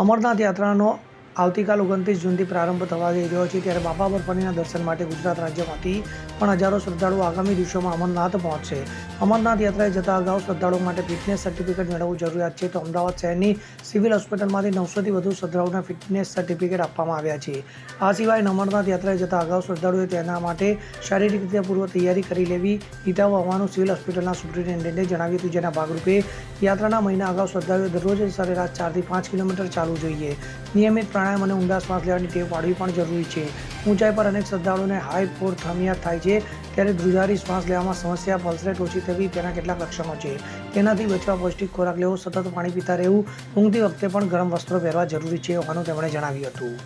અમરનાથ યાત્રાનો આવતીકાલ ઓગણત્રીસ જૂનથી પ્રારંભ થવા જઈ રહ્યો છે ત્યારે બાબા બરફાનીના દર્શન માટે ગુજરાત રાજ્યમાંથી પણ હજારો શ્રદ્ધાળુઓ આગામી દિવસોમાં અમરનાથ પહોંચશે. અમરનાથ યાત્રાએ જતા અગાઉ શ્રદ્ધાળુઓ માટે ફિટનેસ સર્ટિફિકેટ મેળવવું જરૂરિયાત છે. તો અમદાવાદ શહેરની સિવિલ હોસ્પિટલમાંથી નવસોથી વધુ શ્રદ્ધાળુઓને ફિટનેસ સર્ટિફિકેટ આપવામાં આવ્યા છે. આ સિવાય અમરનાથ યાત્રાએ જતા અગાઉ શ્રદ્ધાળુઓએ તેના માટે શારીરિક રીતે પૂર્વ તૈયારી કરી લેવી. હિતાવ હોવાનું સિવિલ હોસ્પિટલના સુપ્રિન્ટેન્ડન્ટે જણાવ્યું હતું, જેના ભાગરૂપે યાત્રાના મહિના અગાઉ શ્રદ્ધાળુઓએ દરરોજ સરેરાશ ચારથી પાંચ કિલોમીટર ચાલવું જોઈએ. નિયમિત પ્રાણાયામ અને ઊંડા શ્વાસ લેવાની ટેવ પાડવી પણ જરૂરી છે. ઊંચાઈ પર અનેક શ્રદ્ધાળુઓને હાઇપોથર્મિયા થાય છે. ત્યારે ધ્રુજારી શ્વાસ લેવામાં સમસ્યા પલ્સરેટ ઓછી થવી તેના કેટલાક લક્ષણો છે. તેનાથી બચવા પૌષ્ટિક ખોરાક લેવો, સતત પાણી પીતા રહેવું, ઊંઘતી વખતે પણ ગરમ વસ્ત્રો પહેરવા જરૂરી છે હોવાનું તેમણે જણાવ્યું હતું.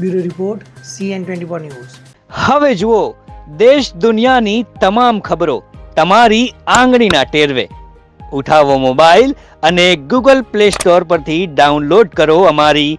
Bureau report CN twenty four news. હવે જુઓ, દેશ દુનિયાની તમામ ખબરો તમારી આંગળીના ટેરવે. ઉઠાવો મોબાઈલ અને ગૂગલ પ્લે સ્ટોર પરથી ડાઉનલોડ કરો અમારી